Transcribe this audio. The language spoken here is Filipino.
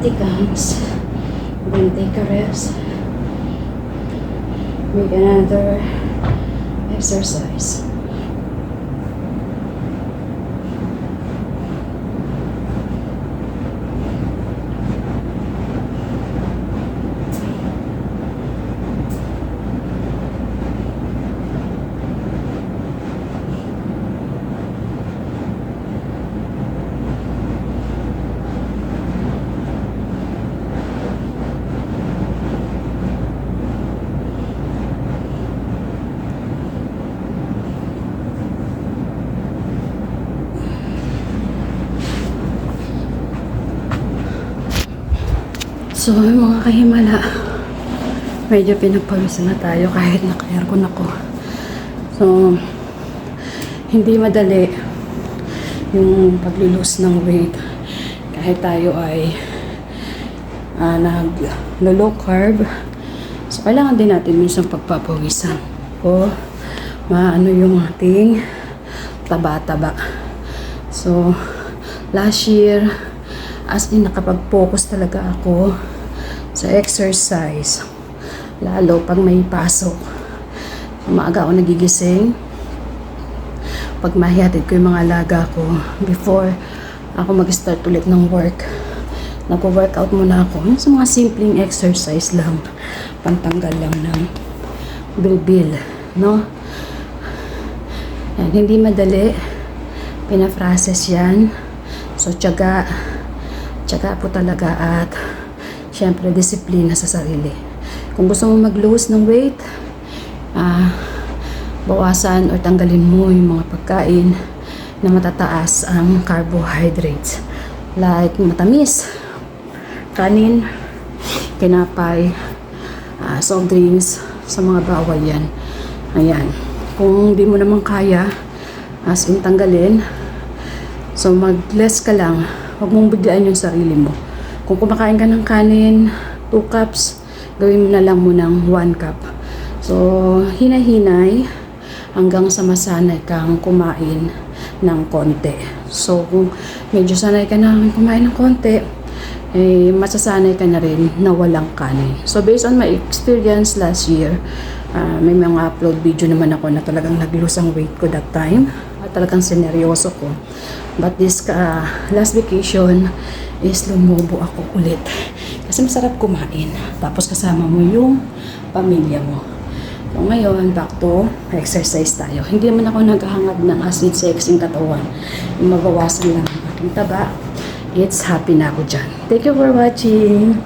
20 counts. Then take a rest. Make another exercise. So, mga kahimala, medyo pinagpawisan na tayo kahit naka-aircon ako. So, hindi madali yung paglulose ng weight kahit tayo ay uh, nag-low carb. So, kailangan din natin minsan pagpapawisan o maano yung ating taba-taba. So, last year, as in nakapag-focus talaga ako sa exercise. Lalo pag may pasok. Maaga ako nagigising. Pag mahihatid ko yung mga alaga ko before ako mag-start ulit ng work. Nagpo-workout muna ako. Yung sa mga simpleng exercise lang. Pantanggal lang ng bilbil. No? Yan, hindi madali. Pina-process yan. So, tiyaga. Tiyaga po talaga at syempre disiplina sa sarili. Kung gusto mo mag-lose ng weight, ah, bawasan or tanggalin mo yung mga pagkain na matataas ang carbohydrates. Like matamis, kanin, kinapay, ah, soft drinks, sa mga bawal yan. Ayan. Kung di mo naman kaya, as in tanggalin, so mag-less ka lang, huwag mong biglaan yung sarili mo. Kung kumakain ka ng kanin, 2 cups, gawin mo na lang mo ng 1 cup. So, hinahinay hanggang sa masanay kang kumain ng konti. So, kung medyo sanay ka na kumain ng konti, eh, masasanay ka na rin na walang kanin. So, based on my experience last year, ah, may mga upload video naman ako na talagang nag-lose ang weight ko that time. Talagang sineryoso ko. But this ah, last vacation is lumubo ako ulit. Kasi masarap kumain. Tapos kasama mo yung pamilya mo. So ngayon, back to exercise tayo. Hindi naman ako naghahangad ng as in sexing katawan. Mabawasan lang ang aking taba. It's happy na ako dyan. Thank you for watching.